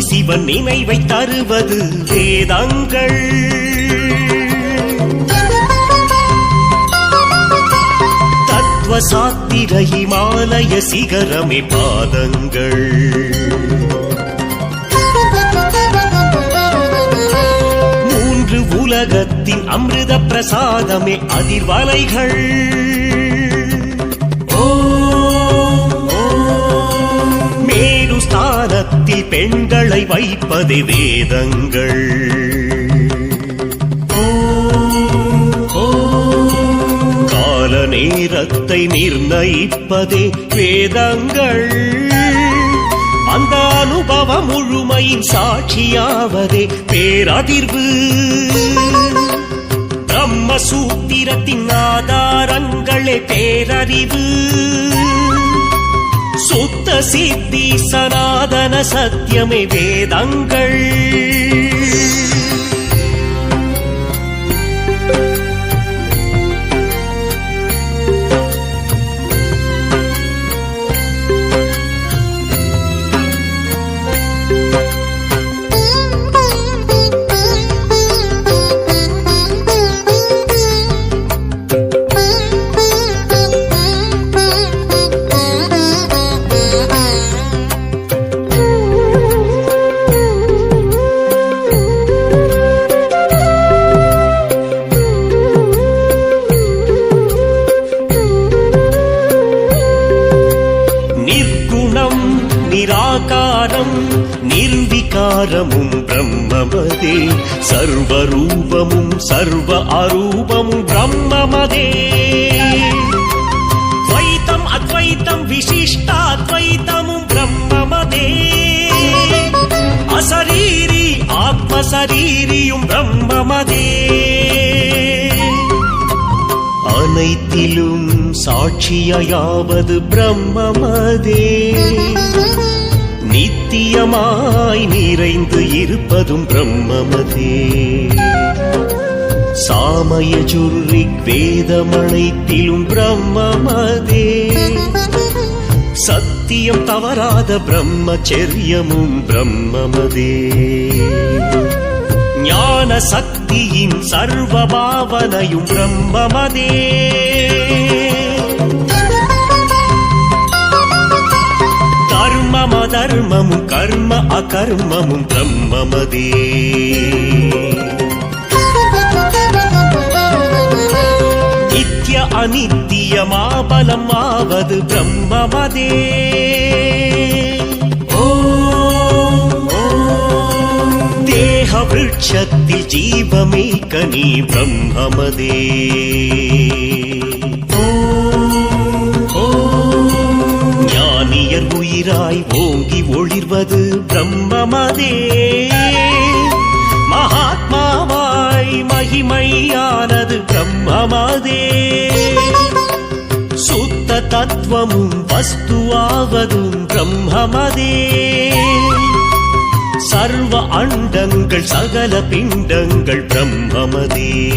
சிவன் நினைவை தருவது வேதங்கள். தத்துவ சாத்திர இமாலய சிகரமே பாதங்கள். மூன்று உலகத்தின் அமிர்த பிரசாதமே அதிர்வலைகள். பெண்களை வைப்பது வேதங்கள். கால நேரத்தை நிர்ணயிப்பதே வேதங்கள். அந்த அனுபவ முழுமையின் சாட்சியாவதே பேரதிர்வு. பிரம்ம சூத்திரத்தின் ஆதாரங்களே பேரறிவு. சுத்த சித்தி சனாத சனாதன சத்தியமே வேதங்கள். நிர்விகாரமும் பிரம்மமதே. சர்வரூபமும் சர்வ அரூபமும் பிரம்மமதே. துவைத்தம் அத்வைத்தம் விசிஷ்டாத்வைத்தமும் பிரம்மமதே. அசரீரி ஆத்மசரீரியும் பிரம்மமதே. அனைத்திலும் சாட்சியாவது பிரம்மமதே. நித்தியமாய் நிறைந்து இருப்பதும் பிரம்மமதே. சாமய ஜுர்ரிக் வேதமனைத்திலும் பிரம்மமதே. சத்தியம் தவறாத பிரம்மச்சரியமும் பிரம்மமதே. ஞான சக்தியின் சர்வபாவனையும் பிரம்மமதே. தர்மம தர்மமும் கர்ம அகர்மமும் பிரம்மமதே. நித்ய அனித்தியமாபலம் ஆவது பிரம்மமதே. தேக விருட்சத்தில் ஜீவமே கனி பிரம்மமதே. கதிராய் ஓங்கி ஒளிர்வது பிரம்மமதே. மகாத்மாவாய் மகிமையானது பிரம்மமதே. சுத்த தத்துவமும் வஸ்துவாவதும் பிரம்மமதே. சர்வ அண்டங்கள் சகல பிண்டங்கள் பிரம்மமதே.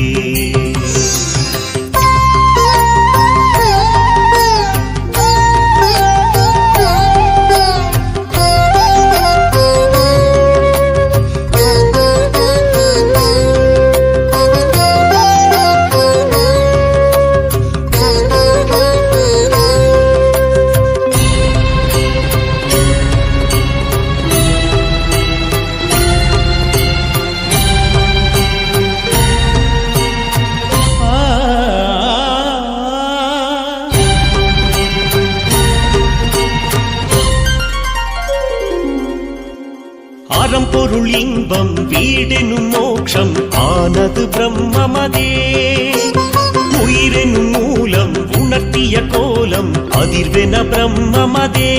அறம் பொருள் இன்பம் வீடெனும் மோட்சம் ஆனது பிரம்மமதே. உயிரெனும் மூலம் உணர்த்திய கோலம் அதிர்வென பிரம்மமதே.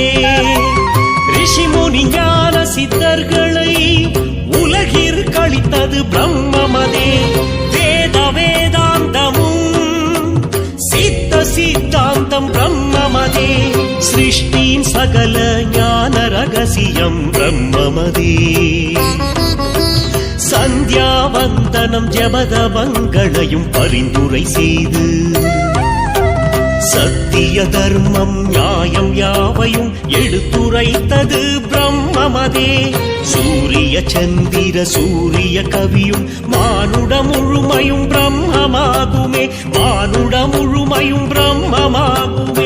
ரிஷிமுனி ஞான சித்தர்களை உலகிற் கழித்தது பிரம்மமதே. வேத வேதாந்தமும் சித்த சித்தாந்தம் பிரம்மமதே. சிருஷ்டியின் சகல ஞான ரகசியம் பிரம்மமதே. சந்தியாவந்தனம் ஜபதவங்களையும் பரிந்துரை செய்து சத்திய தர்மம் நியாயம் யாவையும் எடுத்துரைத்தது பிரம்ம பிரம்மமதே. சூரிய சந்திர சூரிய கவியும் மானுட முழுமையும் பிரம்மமாகுமே மானுட முழுமையும் பிரம்மமாகுமே.